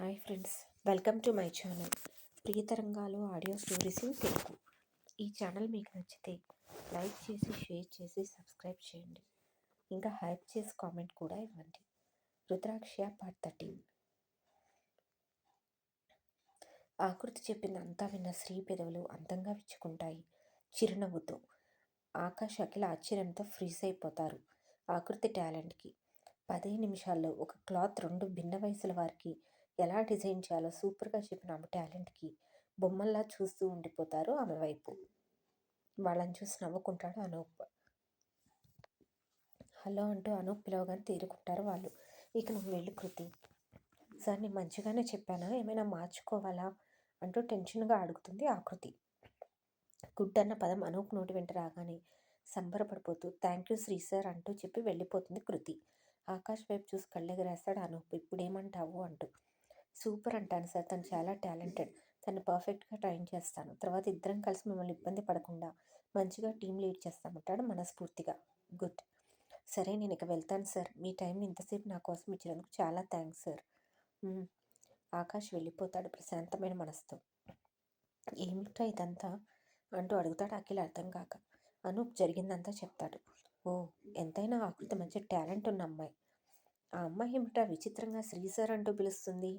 Hi friends welcome to my channel. ప్రియతరంగాలు audio stories Telugu. ఈ channel మీకు నచ్చితే లైక్ చేసి షేర్ చేసి సబ్స్క్రైబ్ చేయండి. ఇంకా హైప్ చేసి కామెంట్ కూడా ఇవ్వండి. రుద్రాక్ష పార్ట్ థర్టీన్ ఆకృతి చెప్పింది అంతా విన్న స్త్రీ పెదవులు అందంగా విచ్చుకుంటాయి. చిరునవ్వుతో. ఆకాశ అఖిల ఆశ్చర్యంతో ఫ్రీజ్ అయిపోతారు ఆకృతి టాలెంట్కి. పదే నిమిషాల్లో ఒక క్లాత్ రెండు భిన్న వయసుల వారికి ఎలా డిజైన్ చేయాలో సూపర్గా చెప్పిన ఆమె టాలెంట్కి బొమ్మల్లా చూస్తూ ఉండిపోతారు ఆమె వైపు. వాళ్ళని చూసి నవ్వుకుంటాడు అనూప్. హలో అంటూ అనూప్ పిలవగానే తీరుకుంటారు వాళ్ళు. ఇక నువ్వు వెళ్ళి కృతి. సార్ నేను మంచిగానే చెప్పానా? ఏమైనా మార్చుకోవాలా? అంటూ టెన్షన్గా అడుగుతుంది ఆకృతి గుడ్ అన్న పదం అనూప్ నోటి వెంట రాగానే సంబరపడిపోతూ థ్యాంక్ యూ శ్రీ సార్ అంటూ చెప్పి వెళ్ళిపోతుంది కృతి. ఆకాష్ వైపు చూసి కళ్ళెగరేస్తాడు అనూప్. ఇప్పుడు ఏమంటావు అంటూ. సూపర్ అంటాను సార్. తను చాలా టాలెంటెడ్. తను పర్ఫెక్ట్గా ట్రైన్ చేస్తాను. తర్వాత ఇద్దరం కలిసి మిమ్మల్ని ఇబ్బంది పడకుండా మంచిగా టీం లీడ్ చేస్తామంటాడు మనస్ఫూర్తిగా. గుడ్. సరే నేను ఇక వెళ్తాను సార్. మీ టైం ఇంతసేపు నా కోసం ఇచ్చినందుకు చాలా థ్యాంక్స్ సార్. ఆకాష్ వెళ్ళిపోతాడు ప్రశాంతమైన మనసుతో. ఏమిటో ఇదంతా? అంటూ అడుగుతాడు అఖిల్ అర్థం కాక. అనూప్ జరిగిందంతా చెప్తాడు. ఓ ఎంతైనా ఆకృతి మంచి టాలెంట్ ఉన్న అమ్మాయి. ఆ అమ్మాయి ఏమిటా విచిత్రంగా శ్రీ సార్ అంటూ పిలుస్తుంది?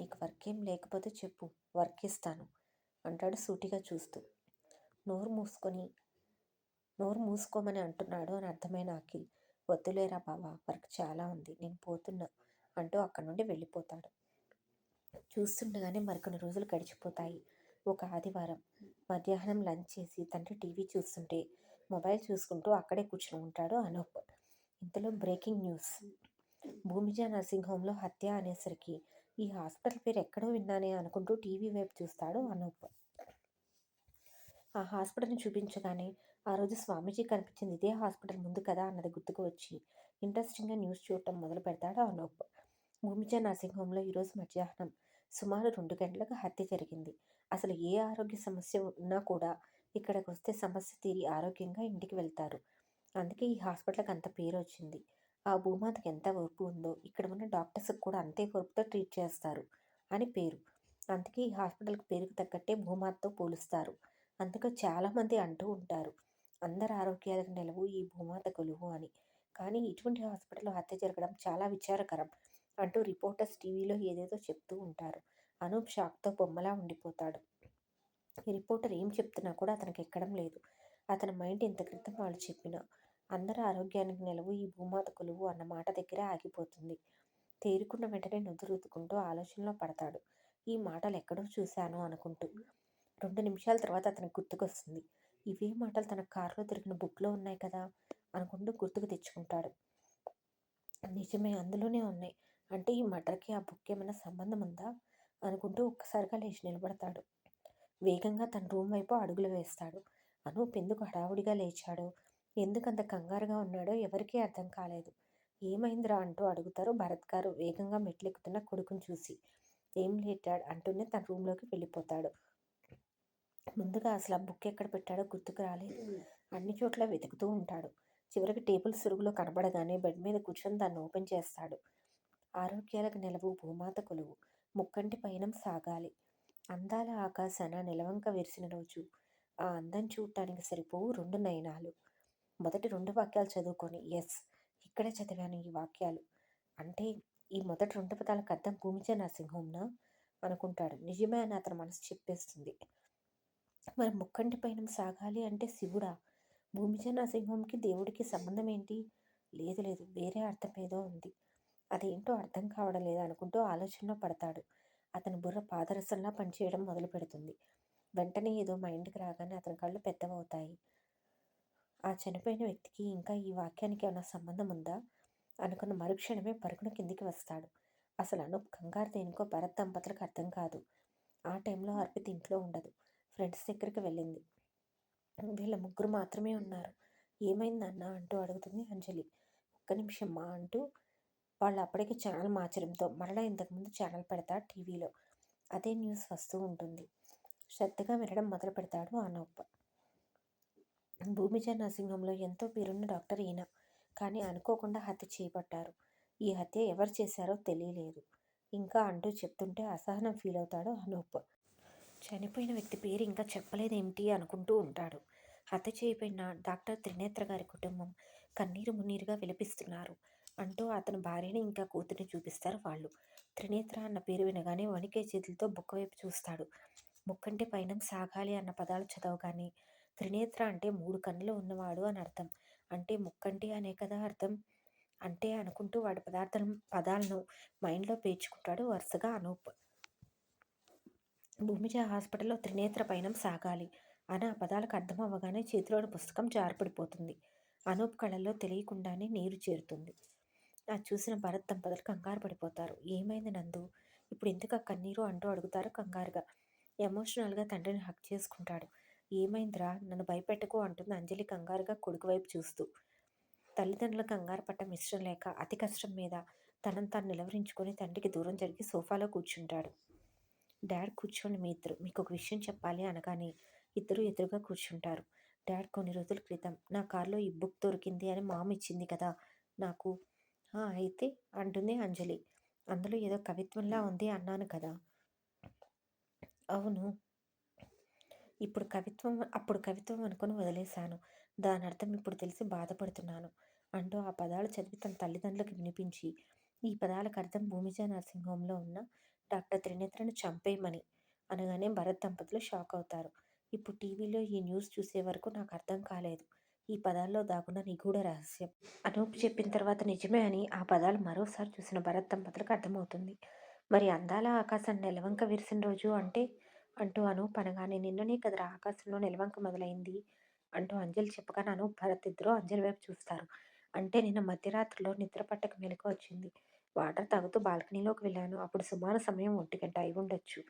నీకు వర్క్ ఏం లేకపోతే చెప్పు వర్క్ ఇస్తాను అంటాడు సూటిగా చూస్తూ. నోరు మూసుకొని నోరు మూసుకోమని అంటున్నాడు అని అర్థమైన అఖిల్. వద్దులేరా బావా వర్క్ చాలా ఉంది నేను పోతున్నా అంటూ అక్కడి నుండి వెళ్ళిపోతాడు. చూస్తుండగానే మరికొన్ని రోజులు గడిచిపోతాయి. ఒక ఆదివారం మధ్యాహ్నం లంచ్ చేసి తండ్రి టీవీ చూస్తుంటే మొబైల్ చూసుకుంటూ అక్కడే కూర్చుని ఉంటాడు అనూప్. ఇంతలో బ్రేకింగ్ న్యూస్. భూమిజ నర్సింగ్ హోమ్లో హత్య అనేసరికి ఈ హాస్పిటల్ పేరు ఎక్కడో విన్నానే అనుకుంటూ టీవీ వైపు చూస్తాడు అనూప్. ఆ హాస్పిటల్ని చూపించగానే ఆ రోజు స్వామీజీ కనిపించింది ఇదే హాస్పిటల్ ముందు కదా అన్నది గుర్తుకు వచ్చి ఇంట్రెస్టింగ్గా న్యూస్ చూడటం మొదలు పెడతాడు అనూప్. భూమిజ నర్సింగ్ హోమ్లో ఈరోజు మధ్యాహ్నం సుమారు రెండు గంటలకు హత్య జరిగింది. అసలు ఏ ఆరోగ్య సమస్య ఉన్నా కూడా ఇక్కడికి వస్తే సమస్య తీరి ఆరోగ్యంగా ఇంటికి వెళ్తారు. అందుకే ఈ హాస్పిటల్కి అంత పేరు వచ్చింది. ఆ భూమాతకి ఎంత ఓర్పు ఉందో ఇక్కడ ఉన్న డాక్టర్స్కి కూడా అంతే ఓర్పుతో ట్రీట్ చేస్తారు అని పేరు. అందుకే ఈ హాస్పిటల్కి పేరుకు తగ్గట్టే భూమాతతో పోలుస్తారు. అందుకే చాలామంది అంటూ ఉంటారు అందరి ఆరోగ్యాలకు నిలవు ఈ భూమాత కొలువు అని. కానీ ఇటువంటి హాస్పిటల్లో హత్య జరగడం చాలా విచారకరం అంటూ రిపోర్టర్స్ టీవీలో ఏదేదో చెప్తూ ఉంటారు. అనూప్ షాక్తో బొమ్మలా ఉండిపోతాడు. ఈ రిపోర్టర్ ఏం చెప్తున్నా కూడా అతనికి ఎక్కడం లేదు. అతని మైండ్ ఇంత క్రితం వాళ్ళు చెప్పిన అందరి ఆరోగ్యానికి నిలవు ఈ భూమాత కొలువు అన్న మాట దగ్గరే ఆగిపోతుంది. తేరుకున్న వెంటనే నుదురుతుకుంటూ ఆలోచనలో పడతాడు. ఈ మాటలు ఎక్కడో చూశాను అనుకుంటూ. రెండు నిమిషాల తర్వాత అతనికి గుర్తుకొస్తుంది. ఇవే మాటలు తన కారులో దొరికిన బుక్లో ఉన్నాయి కదా? అనుకుంటూ గుర్తుకు తెచ్చుకుంటాడు. నిజమే అందులోనే ఉన్నాయి. అంటే ఈ మటర్కి ఆ బుక్ ఏమైనా సంబంధం ఉందా? అనుకుంటూ ఒక్కసారిగా లేచి నిలబడతాడు. వేగంగా తన రూమ్ వైపు అడుగులు వేస్తాడు. అనూప్ ఎందుకు హడావుడిగా లేచాడు? ఎందుకంత కంగారుగా ఉన్నాడో ఎవరికీ అర్థం కాలేదు. ఏమైందిరా అంటూ అడుగుతారు భరత్ గారు వేగంగా మెట్లెక్కుతున్న కొడుకుని చూసి. ఏం లేటాడు అంటూనే తన రూమ్లోకి వెళ్ళిపోతాడు. ముందుగా అసలు ఆ బుక్ ఎక్కడ పెట్టాడో గుర్తుకు రాలేదు. అన్ని చోట్ల వెతుకుతూ ఉంటాడు. చివరికి టేబుల్ సురుగులో కనబడగానే బెడ్ మీద కూర్చొని దాన్ని ఓపెన్ చేస్తాడు. ఆరోగ్యాలకు నిలవు భూమాత కొలువు ముక్కంటి పయనం సాగాలి. అందాల ఆకాశాన నిలవంక విరిసిన రోజు. ఆ అందం చూడటానికి సరిపోవు రెండు నయనాలు. మొదటి రెండు వాక్యాలు చదువుకొని ఎస్ ఇక్కడే చదివాను ఈ వాక్యాలు. అంటే ఈ మొదటి రెండు పదాలకు అర్థం భూమిచే నరసింహంనా అనుకుంటాడు. నిజమే అని అతని మనసు చెప్పేస్తుంది. మరి ముక్కంటి పైన సాగాలి అంటే శివుడా? భూమిచే నరసింహంకి దేవుడికి సంబంధం ఏంటి? లేదు లేదు వేరే అర్థం ఏదో ఉంది. అదేంటో అర్థం కావడం లేదు అనుకుంటూ ఆలోచనలో పడతాడు. అతని బుర్ర పాదరసంలా పనిచేయడం మొదలు పెడుతుంది వెంటనే ఏదో మైండ్కి రాగానే అతని కళ్ళు పెద్దవవుతాయి. ఆ చనిపోయిన వ్యక్తికి ఇంకా ఈ వాక్యానికి ఏమైనా సంబంధం ఉందా? అనుకున్న మరుక్షణమే పరుగున కిందికి వస్తాడు. అసలు అనూప్ కంగారు దేనికో భరత్ దంపతులకు అర్థం కాదు. ఆ టైంలో అర్పిత్ ఇంట్లో ఉండదు. ఫ్రెండ్స్ దగ్గరికి వెళ్ళింది. వీళ్ళ ముగ్గురు మాత్రమే ఉన్నారు. ఏమైంది అన్న అంటూ అడుగుతుంది అంజలి. ఒక్క నిమిషం మా అంటూ వాళ్ళు అప్పటికి ఛానల్ మార్చడంతో మరలా ఇంతకుముందు ఛానల్ పెడతా టీవీలో. అదే న్యూస్ వస్తూ ఉంటుంది. శ్రద్ధగా వినడం మొదలు పెడతాడు అనూప్ భూమిజ నరసింహంలో ఎంతో పేరున్న డాక్టర్ ఈయన. కానీ అనుకోకుండా హత్య చేయబడ్డారు. ఈ హత్య ఎవరు చేశారో తెలియలేదు. ఇంకా అంటూ చెప్తుంటే అసహనం ఫీల్ అవుతాడు అనూప్. చనిపోయిన వ్యక్తి పేరు ఇంకా చెప్పలేదేమిటి అనుకుంటూ ఉంటాడు. హత్య చేయబడిన డాక్టర్ త్రినేత్ర గారి కుటుంబం కన్నీరు మున్నీరుగా విలపిస్తున్నారు అంటూ అతని భార్యని ఇంకా కూతురిని చూపిస్తారు వాళ్ళు. త్రినేత్ర అన్న పేరు వినగానే వణికే చేతులతో బుక్క వైపు చూస్తాడు. ముక్కంటే పైన సాగాలి అన్న పదాలు చదవగానే త్రినేత్ర అంటే మూడు కన్నులు ఉన్నవాడు అని అర్థం. అంటే ముక్కంటి అనే కదా అర్థం. అంటే అనుకుంటూ వాడి పదార్థం పదాలను మైండ్లో పేర్చుకుంటాడు వరుసగా అనూప్. భూమిజ హాస్పిటల్లో త్రినేత్ర పయనం సాగాలి అని ఆ పదాలకు అర్థం అవ్వగానే చేతిలోని పుస్తకం జారిపడిపోతుంది. అనూప్ కళ్ళల్లో తెలియకుండానే నీరు చేరుతుంది. అది చూసిన భరత్ దంపతులు కంగారు పడిపోతారు. ఏమైంది నందు? ఇప్పుడు ఎందుకు ఆ కన్నీరు అంటూ అడుగుతారు కంగారుగా. ఎమోషనల్గా తండ్రిని హక్ చేసుకుంటాడు. ఏమైందిరా? నన్ను భయపెట్టకు అంటుంది అంజలి కంగారుగా కొడుకు వైపు చూస్తూ. తల్లిదండ్రుల కంగారు పట్ట ఇష్టం లేక అతి కష్టం మీద తనను తాను నిలవరించుకొని తండ్రికి దూరం జరిగి సోఫాలో కూర్చుంటాడు. డాడ్ కూర్చోండి మీ ఇద్దరు మీకు ఒక విషయం చెప్పాలి అనగానే ఇద్దరు ఎదురుగా కూర్చుంటారు. డాడ్ కొన్ని రోజుల క్రితం నా కారులో ఈ బుక్ దొరికింది అని మామ ఇచ్చింది కదా నాకు. అయితే అంటుంది అంజలి. అందులో ఏదో కవిత్వంలా ఉంది అన్నాను కదా. అవును. ఇప్పుడు కవిత్వం అప్పుడు కవిత్వం అనుకుని వదిలేశాను. దాని అర్థం ఇప్పుడు తెలిసి బాధపడుతున్నాను. అంటూ ఆ పదాలు చదివి తన తల్లిదండ్రులకు వినిపించి ఈ పదాలకు అర్థం భూమిజ నర్సింగ్ ఉన్న డాక్టర్ త్రినేత్రను చంపేయమని అనగానే భరత్ దంపతులు షాక్ అవుతారు. ఇప్పుడు టీవీలో ఈ న్యూస్ చూసే వరకు నాకు అర్థం కాలేదు. ఈ పదాల్లో దాగున్న నిగూఢ రహస్యం. అనూప్ చెప్పిన తర్వాత నిజమే అని ఆ పదాలు మరోసారి చూసిన భరత్ దంపతులకు అర్థమవుతుంది. మరి అందాల ఆకాశం నెలవంక విరిసిన రోజు అంటే అంటూ అను. పనగానే నిన్ననే కదరా ఆకాశంలో నిలవంక మొదలైంది అంటూ అంజలి చెప్పగానే అనూప్ భరత్ ఇద్దరు అంజలి వైపు చూస్తారు. అంటే నిన్న మధ్యరాత్రిలో నిద్ర పట్టక మెలకు వచ్చింది. వాటర్ తాగుతూ బాల్కనీలోకి వెళ్ళాను. అప్పుడు సుమారు సమయం ఒంటి గంట అయి ఉండొచ్చు.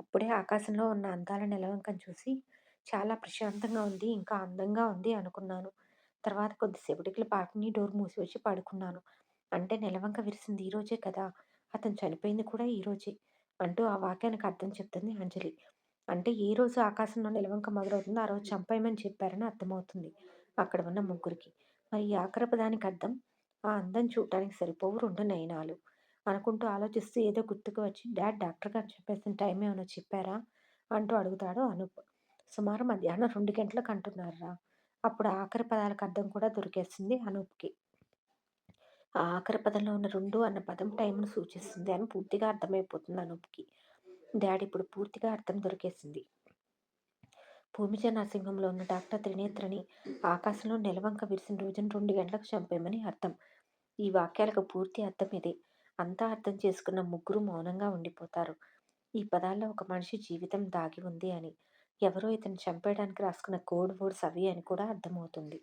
అప్పుడే ఆకాశంలో ఉన్న అందాల నిలవంకం చూసి చాలా ప్రశాంతంగా ఉంది. ఇంకా అందంగా ఉంది అనుకున్నాను. తర్వాత కొద్దిసేపటికి బాల్కనీ డోర్ మూసి వచ్చి పడుకున్నాను. అంటే నిలవంక విరిసింది ఈరోజే కదా. అతను చనిపోయింది కూడా ఈరోజే అంటూ ఆ వాక్యానికి అర్థం చెప్తుంది అంజలి. అంటే ఏ రోజు ఆకాశంలో నిలవంక మొదలవుతుందో ఆ రోజు చంపేయమని చెప్పారని అర్థమవుతుంది అక్కడ ఉన్న ముగ్గురికి. మరి ఈ ఆకరపదానికి అర్థం ఆ అందం చూడటానికి సరిపోవు రెండు నయనాలు అనుకుంటూ ఆలోచిస్తూ ఏదో గుర్తుకు వచ్చి డాడ్ డాక్టర్ గారు చెప్పేసిన టైం ఏమైనా చెప్పారా? అంటూ అడుగుతాడు అనూప్. సుమారు మధ్యాహ్నం రెండు గంటలకు అంటున్నారా? అప్పుడు ఆఖరి పదాలకు అర్థం కూడా దొరికేస్తుంది అనూప్కి. ఆఖరి పదంలో ఉన్న రెండు అన్న పదం టైంను సూచిస్తుంది అని పూర్తిగా అర్థమైపోతుంది అనూప్కి డాడీ ఇప్పుడు పూర్తిగా అర్థం దొరికేసింది. భూమిజ నరసింహంలో ఉన్న డాక్టర్ త్రినేత్రని ఆకాశంలో నెలవంక విరిసిన రోజున రెండు గంటలకు చంపేమని అర్థం. ఈ వాక్యాలకు పూర్తి అర్థం ఇదే. అంతా అర్థం చేసుకున్న ముగ్గురు మౌనంగా ఉండిపోతారు. ఈ పదాల్లో ఒక మనిషి జీవితం దాగి ఉంది అని ఎవరో ఇతను చంపేయడానికి రాసుకున్న కోడ్ వర్డ్స్ అవి అని కూడా అర్థమవుతుంది.